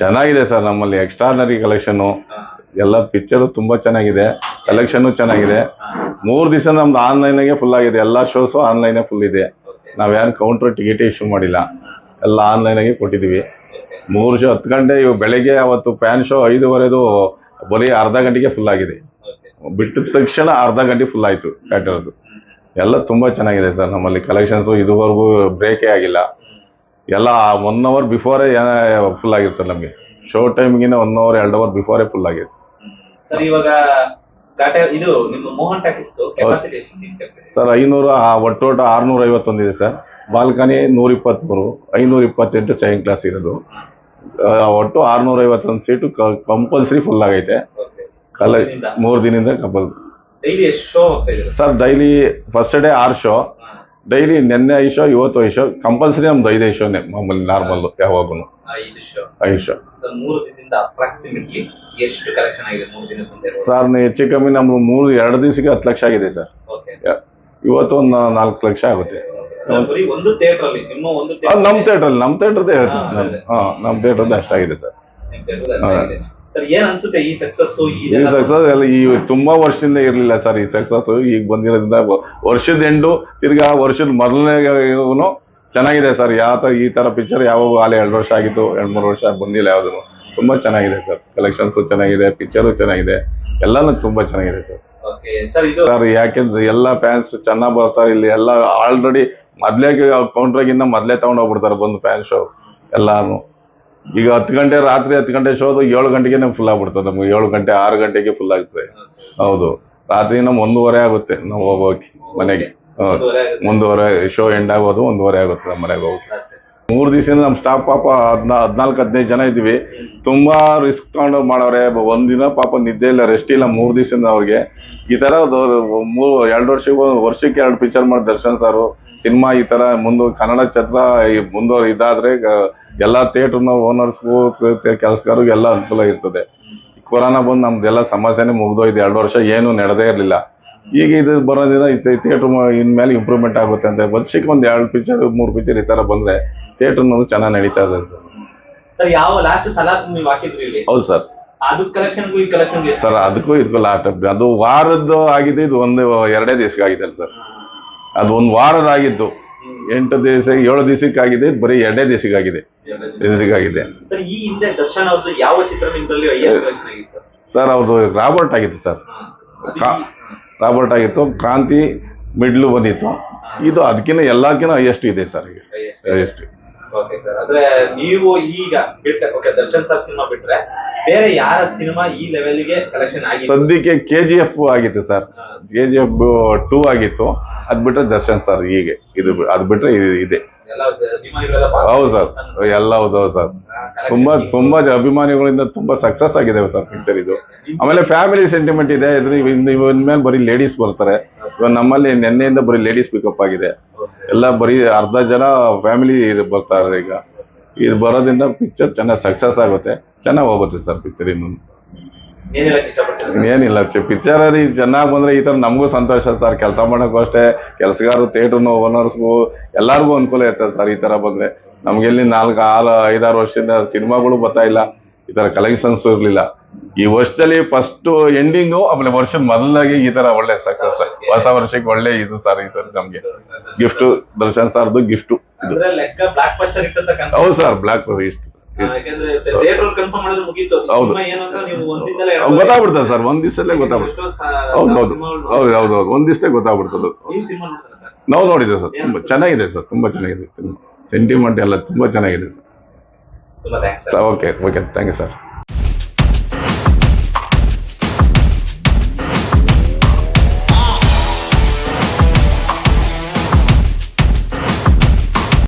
ಚೆನ್ನಾಗಿದೆ ಸರ್ ನಮ್ಮಲ್ಲಿ extraordinary collection ಎಲ್ಲ ಪಿಕ್ಚರ್ ತುಂಬಾ ಚೆನ್ನಾಗಿದೆ. ಕಲೆಕ್ಷನ್ ಚೆನ್ನಾಗಿದೆ. ಮೂರ್ ದಿವಸ ನಮ್ದು ಆನ್ಲೈನ್ ಫುಲ್ ಆಗಿದೆ. ಎಲ್ಲಾ ಶೋಸು ಆನ್ಲೈನ್ ಫುಲ್ ಇದೆ. ನಾವ್ಯಾರು ಕೌಂಟರ್ ಟಿಕೆಟ್ ಇಶ್ಯೂ ಮಾಡಿಲ್ಲ. ಎಲ್ಲ ಆನ್ಲೈನ್ ಆಗಿ ಕೊಟ್ಟಿದೀವಿ. ಮೂರು ಶೋ ಹತ್ತು ಗಂಟೆ ಇವು ಬೆಳಗ್ಗೆ ಅವತ್ತು ಫ್ಯಾನ್ ಶೋ ಐದುವರೆದು ಬರೀ ಅರ್ಧ ಗಂಟೆಗೆ ಫುಲ್ ಆಗಿದೆ. ಬಿಟ್ಟಿದ ತಕ್ಷಣ ಅರ್ಧ ಗಂಟೆ ಫುಲ್ ಆಯ್ತು ಥಿಯೇಟರ್ದು ಎಲ್ಲ ತುಂಬಾ ಚೆನ್ನಾಗಿದೆ ಸರ್ ನಮ್ಮಲ್ಲಿ ಕಲೆಕ್ಷನ್ಸ್ ಇದುವರೆಗೂ ಬ್ರೇಕೇ ಆಗಿಲ್ಲ. ಎಲ್ಲ ಒನ್ ಅವರ್ ಬಿಫೋರೇ ಫುಲ್ ಆಗಿರ್ತದೆ ನಮಗೆ. ಶೋ ಟೈಮ್ಗಿನ ಒನ್ ಅವರ್ ಎರಡು ಅವರ್ ಬಿಫೋರೇ ಫುಲ್ ಆಗಿದೆ ಸರ್ ಇವಾಗ ಟಾಟಾ ಇದು ನಿಮ್ಮ ಮೋಹನ್ ಟಾಕೀಸ್ ಕೆಪಾಸಿಟಿ ಎಷ್ಟು ಸೀಟ್ ಕೆಪಾಸಿಟಿ ಸರ್ ಐನೂರು ಒಟ್ಟೊಟ್ಟು ಆರ್ನೂರ ಐವತ್ತೊಂದಿದೆ ಸರ್. ಬಾಲ್ಕನಿ ನೂರ ಇಪ್ಪತ್ತ್ಮೂರು ಐನೂರ ಇಪ್ಪತ್ತೆಂಟು ಸೆಕೆಂಡ್ ಕ್ಲಾಸ್ ಇರೋದು. ಒಟ್ಟು ಆರ್ನೂರ ಐವತ್ತೊಂದು ಸೀಟು ಕಂಪಲ್ಸರಿ ಫುಲ್ ಆಗೈತೆ. ಕಾಲೇಜ್ ಮೂರು ದಿನದಿಂದ? ಕಂಪಲ್ ಡೈಲಿ ಎಷ್ಟು show sir daily first day R show daily ನಿನ್ನೆ ಐದು ಶೋ ಇವತ್ತು ಐದು ಶೋ ಕಂಪಲ್ಸರಿ ನಮ್ದು ಐದು ಶೋನೇ ಮಾಮೂಲಿ ನಾರ್ಮಲ್ ಯಾವಾಗೂ ಐದು ಶೋ ಐದು ಶೋ ಸರ್ ಮೂರು ದಿನದಿಂದ ಅಪ್ರಾಕ್ಸಿಮೇಟ್ಲಿ ಎಷ್ಟು ಕಲೆಕ್ಷನ್ ಆಗಿದೆ ಮೂರು ದಿನದ ಮುಂದೆ? ಸರ್ ಹೆಚ್ಚು ಕಮ್ಮಿ ನಮ್ದು ಮೂರು ಎರಡು ದಿವಸಕ್ಕೆ ಹತ್ತು ಲಕ್ಷ ಆಗಿದೆ ಸರ್. ಇವತ್ತು ಒಂದು ನಾಲ್ಕು ಲಕ್ಷ ಆಗುತ್ತೆ. ನಮ್ ಒಂದು ಥಿಯೇಟರ್ ಅಲ್ಲಿ ನಿಮ್ಮ ಒಂದು ನಮ್ಮ ಥಿಯೇಟ್ರಲ್ಲಿ ನಮ್ಮ ಥಿಯೇಟ್ರದ್ದೇ ಹೇಳ್ತೀನಿ. ನಾನು ಹಾಂ ನಮ್ಮ ಥಿಯೇಟ್ರದ್ದು ಅಷ್ಟಾಗಿದೆ. ಸರ್ ಏನ್ ಅನ್ಸುತ್ತೆ ಈ ಸಕ್ಸಸ್ ಈ ಸಕ್ಸಸ್ ಎಲ್ಲ ಈ ತುಂಬಾ ವರ್ಷದಿಂದ ಇರ್ಲಿಲ್ಲ ಸರ್ ಈ ಸಕ್ಸಸ್ ಈಗ ಬಂದಿರೋದ್ರಿಂದ ವರ್ಷದ ಎಂಡು ತಿರ್ಗಾ ವರ್ಷದ ಮೊದಲನೇ ಚೆನ್ನಾಗಿದೆ ಸರ್. ಯಾವ ಈ ತರ ಪಿಕ್ಚರ್ ಯಾವಾಗ ಅಲ್ಲಿ ಎರಡು ವರ್ಷ ಆಗಿತ್ತು ಎರಡ್ ಮೂರು ವರ್ಷ ಬಂದಿಲ್ಲ ಯಾವ್ದು ತುಂಬಾ ಚೆನ್ನಾಗಿದೆ ಸರ್. ಕಲೆಕ್ಷನ್ಸ್ ಚೆನ್ನಾಗಿದೆ ಪಿಕ್ಚರು ಚೆನ್ನಾಗಿದೆ. ಎಲ್ಲಾನು ತುಂಬಾ ಚೆನ್ನಾಗಿದೆ ಸರ್. ಸರ್ ಯಾಕೆಂದ್ರೆ ಎಲ್ಲ ಫ್ಯಾನ್ಸ್ ಚೆನ್ನಾಗಿ ಬರ್ತಾರೆ ಇಲ್ಲಿ. ಎಲ್ಲ ಆಲ್ರೆಡಿ ಮೊದ್ಲೇ ಕೌಂಟ್ರಾಗಿಂದ ಮೊದ್ಲೇ ತಗೊಂಡೋಗ್ಬಿಡ್ತಾರೆ ಬಂದು ಫ್ಯಾನ್ ಶೋ ಎಲ್ಲಾನು. ಈಗ ಹತ್ತು ಗಂಟೆ ರಾತ್ರಿ ಹತ್ತು ಗಂಟೆ ಶೋದು ಏಳು ಗಂಟೆಗೆ ಫುಲ್ ಆಗ್ಬಿಡ್ತದೆ. ನಮ್ಗೆ ಏಳು ಗಂಟೆ ಆರು ಗಂಟೆಗೆ ಫುಲ್ ಆಗ್ತದೆ. ಹೌದು. ರಾತ್ರಿ ನಮ್ ಒಂದೂವರೆ ಆಗುತ್ತೆ ನಾವು ಹೋಗೋಕೆ ಮನೆಗೆ. ಹೌದು. ಒಂದೂವರೆ ಶೋ ಎಂಡ್ ಆಗೋದು ಒಂದೂವರೆ ಆಗುತ್ತೆ ನಮ್ಮ ಮನೆಗೆ ಹೋಗಿ ಮೂರು ದಿವಸದಿಂದ ನಮ್ಮ ಸ್ಟಾಫ್ ಪಾಪ ಹದ್ನಾ ಹದ್ನಾಲ್ಕು ಹದಿನೈದು ಜನ ಇದ್ದೀವಿ. ತುಂಬಾ ರಿಸ್ಕ್ ತಗೊಂಡು ಮಾಡವ್ರೆ ಒಂದಿನ ಪಾಪ ನಿದ್ದೆ ಇಲ್ಲ ರೆಸ್ಟ್ ಇಲ್ಲ ಮೂರು ದಿವಸದಿಂದ ಅವ್ರಿಗೆ. ಈ ತರ ಮೂರು ಎರಡು ವರ್ಷಕ್ಕೆ ವರ್ಷಕ್ಕೆ ಎರಡು ಪಿಕ್ಚರ್ ಮಾಡಿ ದರ್ಶನ್ ಸಾರು. ಸಿನಿಮಾ ಈ ತರ ಮುಂದೆ ಕನ್ನಡ ಚತ್ರ ಮುಂದುವರೆ ಇದಾದ್ರೆ ಎಲ್ಲಾ ಥಿಯೇಟರ್ನ ಓನರ್ಸ್ಗೂ ಕೆಲಸಗಾರರಿಗೂ ಎಲ್ಲ ಅನುಕೂಲ ಇರ್ತದೆ. ಕೊರೋನಾ ಬಂದು ನಮ್ದೆಲ್ಲ ಸಮಸ್ಯೆನೇ ಮುಗ್ದೋಯ್ತು. ಎರಡು ವರ್ಷ ಏನು ನಡೆದೇ ಇರಲಿಲ್ಲ. ಈಗ ಇದು ಬರೋದ್ರಿಂದ ಥಿಯೇಟರ್ ಇನ್ಮೇಲೆ ಇಂಪ್ರೂವ್ಮೆಂಟ್ ಆಗುತ್ತೆ ಅಂತ ವರ್ಷಕ್ಕೆ ಒಂದು ಎರಡು ಪಿಕ್ಚರ್ ಮೂರು ಪಿಕ್ಚರ್ ಈ ತರ ಬಂದ್ರೆ ಥಿಯೇಟರ್ ಚೆನ್ನಾಗಿ ನಡೀತಾ ಇದೆ ಯಾವ ಲಾಸ್ಟ್ ಸಲ ಹೌದು ಸರ್. ಸರ್ ಅದಕ್ಕೂ ಇದಕ್ಕೂ ಲಾಸ್ಟ್ ಅದು ವಾರದ್ದು ಆಗಿದೆ ಇದು ಒಂದು ಎರಡೇ ದಿವಸಕ್ಕೆ ಆಗಿದೆ ಅಲ್ಲ ಸರ್. ಅದು ಒಂದು ವಾರದ ಆಗಿತ್ತು ಎಂಟು ದಿವಸ ಏಳು ದಿವಸಕ್ಕಾಗಿದೆ ಬರೀ ಎರಡೇ ದಿವಸಕ್ಕಾಗಿದೆ. ದಿವಸಕ್ಕಾಗಿದೆ ದಿವಸಕ್ಕೆ ಆಗಿದೆ ಸರ್ ಈ ಹಿಂದೆ ದರ್ಶನ್ ಅವ್ರದ್ದು ಯಾವ ಚಿತ್ರ ಸರ್ ಅವ್ರದ್ದು ರಾಬರ್ಟ್ ಆಗಿತ್ತು ಸರ್. ಕಾ- ರಾಬರ್ಟ್ ಆಗಿತ್ತು ಕ್ರಾಂತಿ ಮಿಡ್ಲು ಬಂದಿತ್ತು. ಇದು ಅದಕ್ಕಿಂತ ಎಲ್ಲಕ್ಕಿಂತ ಹೈಯೆಸ್ಟ್ ಇದೆ ಸರ್ ಈಗ. ಹೈಯೆಸ್ಟ್ ಓಕೆ ಸರ್ ಅಂದ್ರೆ ನೀವು ಈಗ ಬಿಟ್ರೆ ಓಕೆ ದರ್ಶನ್ ಸರ್ ಸಿನಿಮಾ ಬಿಟ್ರೆ ಬೇರೆ ಯಾರ ಸಿನಿಮಾ ಈ ಲೆವೆಲ್ಗೆ ಕಲೆಕ್ಷನ್ ಆಗಿದೆ ಸದ್ಯಕ್ಕೆ ಕೆ ಜಿ ಎಫ್ ಆಗಿತ್ತು sir. K G F two ಆಗಿತ್ತು. ಅದ್ ಬಿಟ್ರೆ ದರ್ಶನ್ ಸರ್ ಹೀಗೆ. ಇದು ಅದ್ ಬಿಟ್ರೆ ಇದು. ಹೌದು ಸರ್. ಎಲ್ಲ ಹೌದು ಹೌದು ಸರ್. ತುಂಬಾ ತುಂಬಾ ಅಭಿಮಾನಿಗಳಿಂದ ತುಂಬಾ ಸಕ್ಸಸ್ ಆಗಿದೆ ಸರ್ ಪಿಕ್ಚರ್ ಇದು. ಆಮೇಲೆ ಫ್ಯಾಮಿಲಿ ಸೆಂಟಿಮೆಂಟ್ ಇದೆ. ಇದ್ರ ಇನ್ಮೇಲೆ ಬರೀ ಲೇಡೀಸ್ ಬರ್ತಾರೆ. ಇವಾಗ ನಮ್ಮಲ್ಲಿ ನಿನ್ನೆಯಿಂದ ಬರೀ ಲೇಡೀಸ್ ಪಿಕಪ್ ಆಗಿದೆ. ಎಲ್ಲ ಬರೀ ಅರ್ಧ ಜನ ಫ್ಯಾಮಿಲಿ ಬರ್ತಾರೆ ಈಗ. ಇದು ಬರೋದ್ರಿಂದ ಪಿಕ್ಚರ್ ಚೆನ್ನಾಗಿ ಸಕ್ಸಸ್ ಆಗುತ್ತೆ. ಚೆನ್ನಾಗಿ ಹೋಗುತ್ತೆ ಸರ್ ಪಿಕ್ಚರ್ ಇನ್ನು ಏನಿಲ್ಲ ಪಿಕ್ಚರ್ ಅದು ಚೆನ್ನಾಗಿ ಬಂದ್ರೆ ಈ ತರ ನಮಗೂ ಸಂತೋಷ ಸರ್. ಕೆಲಸ ಮಾಡೋಕ್ಕೂ ಅಷ್ಟೇ ಕೆಲಸಗಾರರು ಥಿಯೇಟರ್ನು ಓನರ್ಸ್ಗೂ ಎಲ್ಲಾರ್ಗು ಅನುಕೂಲ ಇರ್ತದೆ ಸರ್ ಈ ತರ ಬಂದ್ರೆ. ನಮ್ಗೆಲ್ಲಿ ನಾಲ್ಕು ಆರು ಐದಾರು ವರ್ಷದಿಂದ ಸಿನಿಮಾಗಳು ಬರ್ತಾ ಇಲ್ಲ ಈ ತರ ಕಲೆಕ್ಷನ್ಸ್ ಇರ್ಲಿಲ್ಲ. ಈ ವರ್ಷದಲ್ಲಿ ಫಸ್ಟ್ ಎಂಡಿಂಗು ಆಮೇಲೆ ವರ್ಷದ ಮೊದಲಾಗಿ ಈ ತರ ಒಳ್ಳೆ ಸಕ್ಸಸ್ ಹೊಸ ವರ್ಷಕ್ಕೆ ಒಳ್ಳೆ ಇದು ಸರ್ ಈ ಸರ್ ನಮ್ಗೆ. ಗಿಫ್ಟ್ ದರ್ಶನ್ ಸರ್ದು ಗಿಫ್ಟ್ ಹೌದು ಸರ್ ಬ್ಲಾಕ್ ಇಷ್ಟು ಗೊತ್ತಾಗ್ಬಿಡ್ತದೆ ಸರ್ ಒಂದ್ ದಿವಸಲ್ಲೇ ಗೊತ್ತಾಗ್ಬಿಡ್ತದೆ. ಹೌದು ಹೌದು. ಹೌದು ಹೌದು ಹೌದು. ಒಂದ್ ದಿವಸದೇ ಗೊತ್ತಾಗ್ಬಿಡ್ತದೆ. ನೀವು ನೋಡ್ತೀರಾ ಸರ್? ತುಂಬಾ ಚೆನ್ನಾಗಿದೆ ಸರ್ ತುಂಬಾ ಚೆನ್ನಾಗಿದೆ ಸಿನಿಮಾ. ಸೆಂಟಿಮೆಂಟ್ ಎಲ್ಲ ತುಂಬಾ ಚೆನ್ನಾಗಿದೆ sir. Okay okay. Thank you sir.